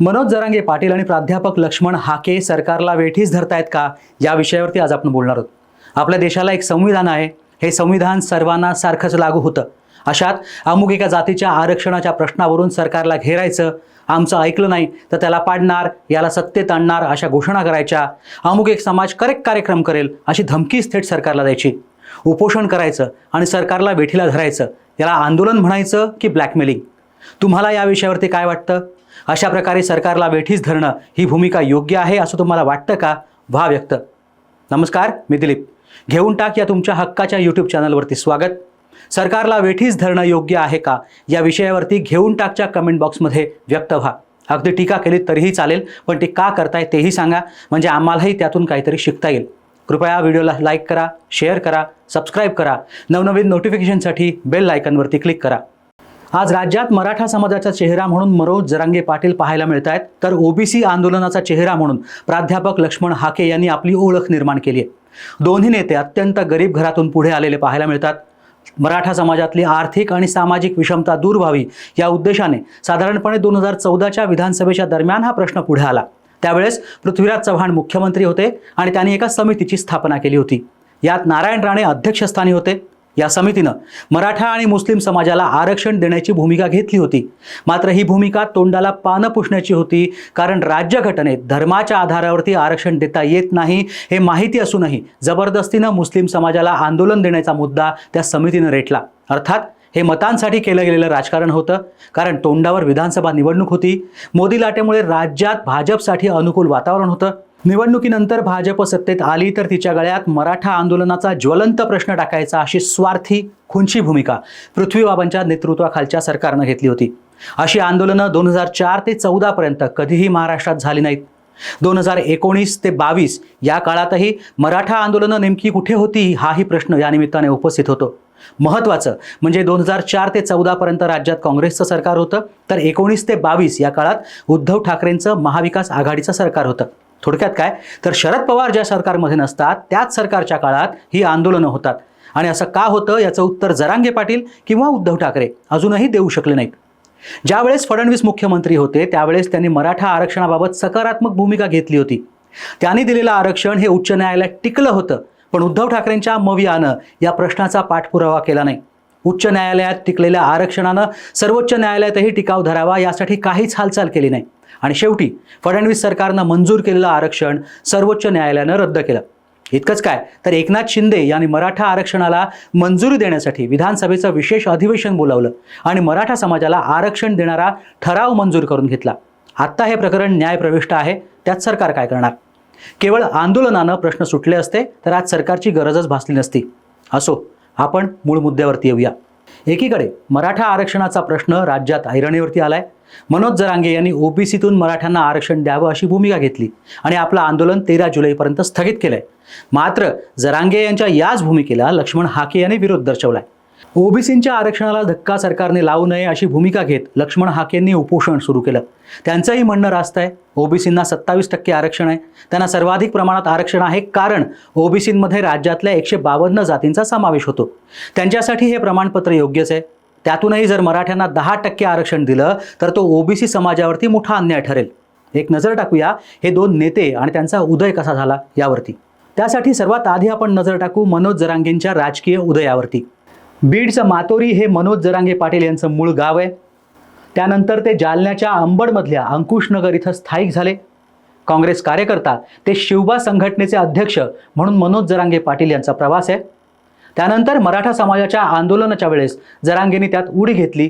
मनोज जरांगे पाटील आणि प्राध्यापक लक्ष्मण हाके सरकारला वेठीस धरतायत का? या विषयावरती आज आपण बोलणार आहोत. आपल्या देशाला एक संविधान आहे. हे संविधान सर्वांना सारखंच लागू होतं. अशात अमुक एका जातीच्या आरक्षणाच्या प्रश्नावरून सरकारला घेरायचं आमचं ऐकलं नाही तर त्याला पाडणार याला सत्तेत आणणार अशा घोषणा करायच्या. अमुक एक समाज करेक्ट कार्यक्रम करेल अशी धमकीच थेट सरकारला द्यायची. उपोषण करायचं आणि सरकारला वेठीला धरायचं याला आंदोलन म्हणायचं की ब्लॅकमेलिंग? तुम्हाला या विषयावरती काय वाटतं? अशा प्रकारे सरकारला वेठीस धरणं ही भूमिका योग्य आहे असं तुम्हाला वाटतं का? व्हा व्यक्त. नमस्कार मी दिलीप. घेऊन टाक या तुमच्या हक्काच्या यूट्यूब चॅनलवरती स्वागत. सरकारला वेठीस धरणं योग्य आहे का? या विषयावरती घेऊन टाकच्या कमेंट बॉक्समध्ये व्यक्त व्हा. अगदी टीका केली तरीही चालेल पण ते का करताय तेही सांगा. म्हणजे आम्हालाही त्यातून काहीतरी शिकता येईल. कृपया व्हिडिओला लाईक करा शेअर करा सबस्क्राईब करा. नवनवीन नोटिफिकेशनसाठी बेल लायकनवरती क्लिक करा. आज राज्यात मराठा समाजाचा चेहरा म्हणून मनोज जरांगे पाटील पाहायला मिळत आहेत तर ओबीसी आंदोलनाचा चेहरा म्हणून प्राध्यापक लक्ष्मण हाके यांनी आपली ओळख निर्माण केली आहे. दोन्ही नेते अत्यंत गरीब घरातून पुढे आलेले पाहायला मिळतात. मराठा समाजातली आर्थिक आणि सामाजिक विषमता दूर व्हावी या उद्देशाने साधारणपणे दोन हजार चौदाच्या विधानसभेच्या दरम्यान हा प्रश्न पुढे आला. त्यावेळेस पृथ्वीराज चव्हाण मुख्यमंत्री होते आणि त्यांनी एका समितीची स्थापना केली होती. यात नारायण राणे अध्यक्षस्थानी होते. या समितीनं मराठा आणि मुस्लिम समाजाला आरक्षण देण्याची भूमिका घेतली होती. मात्र ही भूमिका तोंडाला पानं पुसण्याची होती कारण राज्यघटनेत धर्माच्या आधारावरती आरक्षण देता येत नाही हे माहिती असूनही जबरदस्तीनं मुस्लिम समाजाला आंदोलन देण्याचा मुद्दा त्या समितीनं रेटला. अर्थात हे मतांसाठी केलं गेलेलं राजकारण होतं कारण तोंडावर विधानसभा निवडणूक होती. मोदी लाटेमुळे राज्यात भाजपसाठी अनुकूल वातावरण होतं. निवडणुकीनंतर भाजप सत्तेत आली तर तिच्या गळ्यात मराठा आंदोलनाचा ज्वलंत प्रश्न टाकायचा अशी स्वार्थी खुंची भूमिका पृथ्वीबाबांच्या नेतृत्वाखालच्या सरकारनं घेतली होती. अशी आंदोलनं दोन हजार चार ते चौदापर्यंत कधीही महाराष्ट्रात झाली नाहीत. दोन हजार एकोणीस ते बावीस या काळातही मराठा आंदोलनं नेमकी कुठे होती हाही प्रश्न या निमित्ताने उपस्थित होतो. महत्त्वाचं म्हणजे दोन हजार चार ते चौदापर्यंत राज्यात काँग्रेसचं सरकार होतं तर एकोणीस ते बावीस या काळात उद्धव ठाकरेंचं महाविकास आघाडीचं सरकार होतं. थोडक्यात काय? तर शरद पवार ज्या सरकारमध्ये नसतात त्याच सरकारच्या काळात ही आंदोलनं होतात. आणि असं का होतं? याचं उत्तर जरांगे पाटील किंवा उद्धव ठाकरे अजूनही देऊ शकले नाहीत. ज्यावेळेस फडणवीस मुख्यमंत्री होते त्यावेळेस त्यांनी मराठा आरक्षणाबाबत सकारात्मक भूमिका घेतली होती. त्यांनी दिलेलं आरक्षण हे उच्च न्यायालयात टिकलं होतं पण उद्धव ठाकरेंच्या मवियानं या प्रश्नाचा पाठपुरावा केला नाही. उच्च न्यायालयात टिकलेल्या आरक्षणानं सर्वोच्च न्यायालयातही टिकाव धरावा यासाठी काहीच हालचाल केली नाही. आणि शेवटी फडणवीस सरकारनं मंजूर केलेलं आरक्षण सर्वोच्च न्यायालयानं रद्द केलं. इतकंच काय तर एकनाथ शिंदे यांनी मराठा आरक्षणाला मंजुरी देण्यासाठी विधानसभेचं विशेष अधिवेशन बोलावलं आणि मराठा समाजाला आरक्षण देणारा ठराव मंजूर करून घेतला. आत्ता हे प्रकरण न्यायप्रविष्ट आहे त्यात सरकार काय करणार? केवळ आंदोलनानं प्रश्न सुटले असते तर आज सरकारची गरजच भासली नसती. असो आपण मूळ मुद्द्यावरती येऊया. एकीकडे मराठा आरक्षणाचा प्रश्न राज्यात ऐरणीवरती आलाय मनोज जरांगे यांनी ओबीसीतून मराठ्यांना आरक्षण द्यावं अशी भूमिका घेतली आणि आपलं आंदोलन तेरा जुलैपर्यंत स्थगित केलंय. मात्र जरांगे यांच्या याच भूमिकेला लक्ष्मण हाके यांनी विरोध दर्शवलाय. ओबीसींच्या आरक्षणाला धक्का सरकारने लावू नये अशी भूमिका घेत लक्ष्मण हाकेंनी उपोषण सुरू केलं. त्यांचंही म्हणणं रास्त आहे. ओबीसींना सत्तावीस टक्के आरक्षण आहे. त्यांना सर्वाधिक प्रमाणात आरक्षण आहे कारण ओबीसींमध्ये राज्यातल्या एकशे बावन्न जातींचा समावेश होतो. त्यांच्यासाठी हे प्रमाणपत्र योग्यच आहे. त्यातूनही जर मराठ्यांना दहा टक्के आरक्षण दिलं तर तो ओबीसी समाजावरती मोठा अन्याय ठरेल. एक नजर टाकूया हे दोन नेते आणि त्यांचा उदय कसा झाला यावरती. त्यासाठी सर्वात आधी आपण नजर टाकू मनोज जरांगेंच्या राजकीय उदयावरती. बीडचं मातोरी हे मनोज जरांगे पाटील यांचं मूळ गाव आहे. त्यानंतर ते जालन्याच्या अंबडमधल्या अंकुशनगर इथं स्थायिक झाले. काँग्रेस कार्यकर्ता ते शिवबा संघटनेचे अध्यक्ष म्हणून मनोज जरांगे पाटील यांचा प्रवास आहे. त्यानंतर मराठा समाजाच्या आंदोलनाच्या वेळेस जरांगेंनी त्यात उडी घेतली.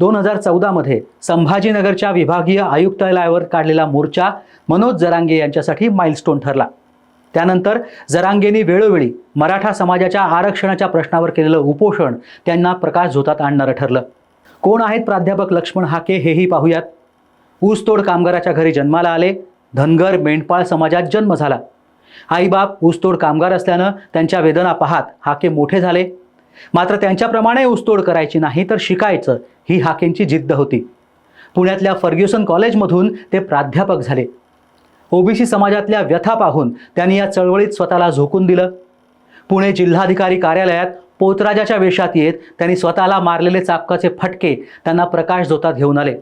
दोन हजार चौदामध्ये संभाजीनगरच्या विभागीय आयुक्तालयावर काढलेला मोर्चा मनोज जरांगे यांच्यासाठी माइलस्टोन ठरला. त्यानंतर जरांगेंनी वेळोवेळी मराठा समाजाच्या आरक्षणाच्या प्रश्नावर केलेलं उपोषण त्यांना प्रकाश झोतात आणणारं ठरलं. कोण आहेत प्राध्यापक लक्ष्मण हाके हेही पाहूयात. ऊसतोड कामगाराच्या घरी जन्माला आले. धनगर मेंढपाळ समाजात जन्म झाला. आईबाप ऊसतोड कामगार असल्यानं त्यांच्या वेदना पाहात हाके मोठे झाले. मात्र त्यांच्याप्रमाणे ऊसतोड करायची नाही तर शिकायचं ही हाकेंची जिद्द होती. पुण्यातल्या फर्ग्युसन कॉलेजमधून ते प्राध्यापक झाले. ओबीसी समाजातल्या व्यथा पाहून त्यांनी या चळवळीत स्वतःला झोकून दिलं. पुणे जिल्हाधिकारी कार्यालयात पोतराजाच्या वेशात येत त्यांनी स्वतःला मारलेले चापकाचे फटके त्यांना प्रकाश जोतात घेऊन आले.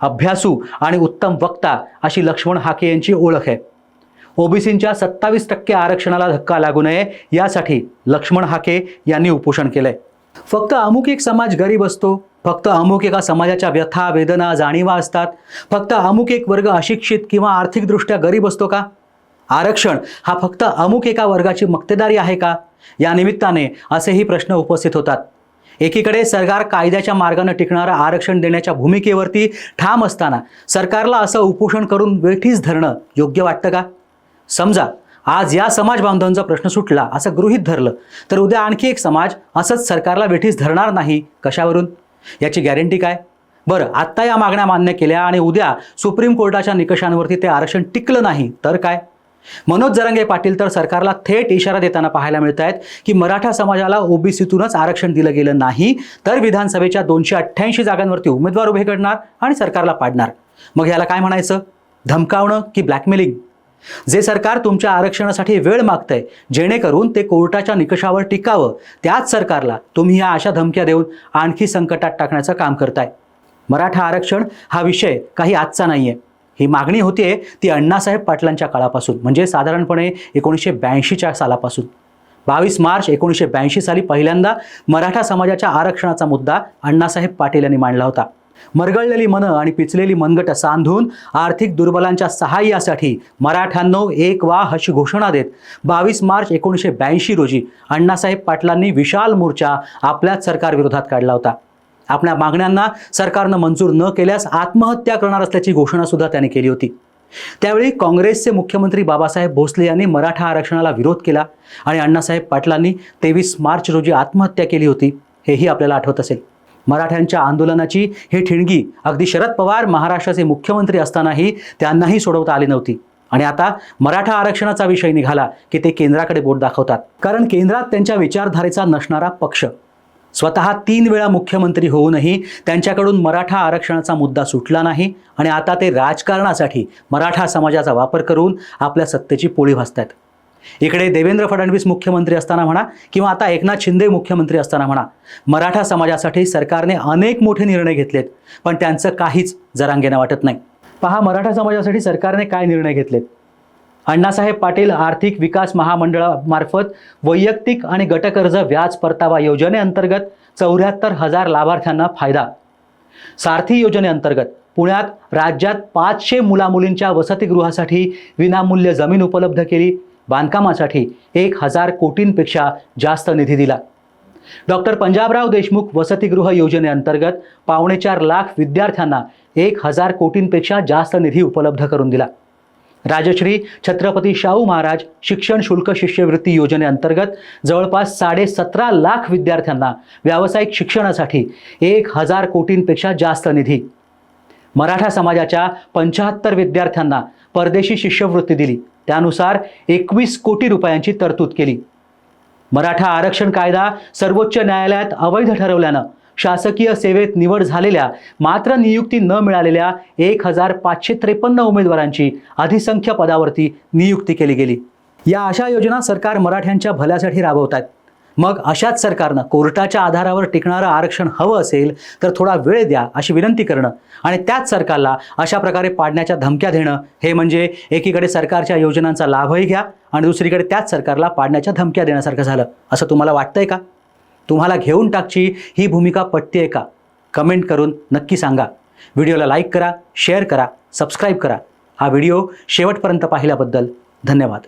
अभ्यासू आणि उत्तम वक्ता अशी लक्ष्मण हाके यांची ओळख आहे. ओबीसींच्या सत्तावीस टक्के आरक्षणाला धक्का लागू नये यासाठी लक्ष्मण हाके यांनी उपोषण केलंय. फक्त अमुक एक समाज गरीब असतो फक्त अमुक एका समाजाच्या व्यथा वेदना जाणीवा असतात फक्त अमुक एक वर्ग अशिक्षित किंवा आर्थिकदृष्ट्या गरीब असतो का? आरक्षण हा फक्त अमुक एका वर्गाची मक्तेदारी आहे का? या निमित्ताने असेही प्रश्न उपस्थित होतात. एकीकडे सरकार कायद्याच्या मार्गानं टिकणारं आरक्षण देण्याच्या भूमिकेवरती ठाम असताना सरकारला असं उपोषण करून वेठीच धरणं योग्य वाटतं का? समजा आज या समाज बांधवांचा प्रश्न सुटला असं गृहीत धरलं तर उद्या आणखी एक समाज असंच सरकारला वेठीस धरणार नाही कशावरून? याची गॅरंटी काय? बरं आत्ता या मागण्या मान्य केल्या आणि उद्या सुप्रीम कोर्टाच्या निकषांवरती ते आरक्षण टिकलं नाही तर काय? मनोज जरांगे पाटील तर सरकारला थेट इशारा देताना पाहायला मिळत आहेत की मराठा समाजाला ओबीसीतूनच आरक्षण दिलं गेलं नाही तर विधानसभेच्या दोनशे अठ्ठ्याऐंशी जागांवरती उमेदवार उभे करणार आणि सरकारला पाडणार. मग याला काय म्हणायचं? धमकावणं की ब्लॅकमेलिंग जे सरकार तुमच्या आरक्षणासाठी वेळ मागतंय जेणेकरून ते कोर्टाच्या निकषावर टिकावं त्याच सरकारला तुम्ही या अशा धमक्या देऊन आणखी संकटात टाकण्याचं काम करताय. मराठा आरक्षण हा विषय काही आजचा नाहीये. ही मागणी होतीये ती अण्णासाहेब पाटलांच्या काळापासून म्हणजे साधारणपणे एकोणीसशे ब्याऐंशीच्या सालापासून. बावीस मार्च एकोणीसशे ब्याऐंशी साली पहिल्यांदा मराठा समाजाच्या आरक्षणाचा मुद्दा अण्णासाहेब पाटील यांनी मांडला होता. मरगळलेली मनं आणि पिचलेली मनगट सांधून आर्थिक दुर्बलांच्या सहाय्यासाठी मराठ्यांनो एक वा अशी घोषणा देत. बावीस मार्च एकोणीसशे ब्याऐंशी रोजी अण्णासाहेब पाटलांनी विशाल मोर्चा आपल्याच सरकारविरोधात काढला होता. आपल्या मागण्यांना सरकारनं मंजूर न केल्यास आत्महत्या करणार असल्याची घोषणा सुद्धा त्यांनी केली होती. त्यावेळी काँग्रेसचे मुख्यमंत्री बाबासाहेब भोसले यांनी मराठा आरक्षणाला विरोध केला आणि अण्णासाहेब पाटलांनी तेवीस मार्च रोजी आत्महत्या केली होती. हेही आपल्याला आठवत असेल. मराठ्यांच्या आंदोलनाची ही ठिणगी अगदी शरद पवार महाराष्ट्राचे मुख्यमंत्री असतानाही त्यांनाही सोडवता आली नव्हती. आणि आता मराठा आरक्षणाचा विषय निघाला की ते केंद्राकडे बोट दाखवतात. कारण केंद्रात त्यांच्या विचारधारेचा नसणारा पक्ष. स्वतः तीन वेळा मुख्यमंत्री होऊनही त्यांच्याकडून मराठा आरक्षणाचा मुद्दा सुटला नाही आणि आता ते राजकारणासाठी मराठा समाजाचा वापर करून आपल्या सत्तेची पोळी भासतात इकडे देवेंद्र फडणवीस मुख्यमंत्री असताना म्हणा किंवा आता एकनाथ शिंदे मुख्यमंत्री असताना म्हणा मराठा समाजासाठी सरकारने अनेक मोठे निर्णय घेतलेत पण त्यांचं काहीच जरांगेना वाटत नाही. पहा मराठा समाजासाठी सरकारने काय निर्णय घेतलेत? अण्णासाहेब पाटील आर्थिक विकास महामंडळामार्फत वैयक्तिक आणि गटकर्ज व्याज परतावा योजनेअंतर्गत चौऱ्याहत्तर हजार लाभार्थ्यांना फायदा. सारथी योजनेअंतर्गत पुण्यात राज्यात पाचशे मुलामुलींच्या वसतिगृहासाठी विनामूल्य जमीन उपलब्ध केली. बांधकामासाठी एक हजार कोटींपेक्षा जास्त निधी दिला. डॉक्टर पंजाबराव देशमुख वसतिगृह योजनेअंतर्गत पावणेचार लाख विद्यार्थ्यांना एक हजार कोटींपेक्षा जास्त निधी उपलब्ध करून दिला. राजश्री छत्रपती शाहू महाराज शिक्षण शुल्क शिष्यवृत्ती योजनेअंतर्गत जवळपास साडे सतरा लाख विद्यार्थ्यांना व्यावसायिक शिक्षणासाठी एक हजार कोटींपेक्षा जास्त निधी. मराठा समाजाच्या पंचाहत्तर विद्यार्थ्यांना परदेशी शिष्यवृत्ती दिली. त्यानुसार एकवीस कोटी रुपयांची तरतूद केली. मराठा आरक्षण कायदा सर्वोच्च न्यायालयात अवैध ठरवल्यानं शासकीय सेवेत निवड झालेल्या मात्र नियुक्ती न मिळालेल्या एक हजार पाचशे त्रेपन्न उमेदवारांची अधिसंख्य पदावरती नियुक्ती केली गेली. या अशा योजना सरकार मराठ्यांच्या भल्यासाठी राबवत आहेत मग अशाच सरकारनं कोर्टाच्या आधारावर टिकणारं आरक्षण हवं असेल तर थोडा वेळ द्या अशी विनंती करणं आणि त्याच सरकारला अशा प्रकारे पाडण्याच्या धमक्या देणं हे म्हणजे एकीकडे सरकारच्या योजनांचा लाभही घ्या आणि दुसरीकडे त्याच सरकारला पाडण्याच्या धमक्या देण्यासारखं झालं. असं तुम्हाला वाटतंय का? तुम्हाला घेऊन टाकची ही भूमिका पटते का? कमेंट करून नक्की सांगा. व्हिडिओला लाईक करा शेअर करा सबस्क्राईब करा. हा व्हिडिओ शेवटपर्यंत पाहिल्याबद्दल धन्यवाद.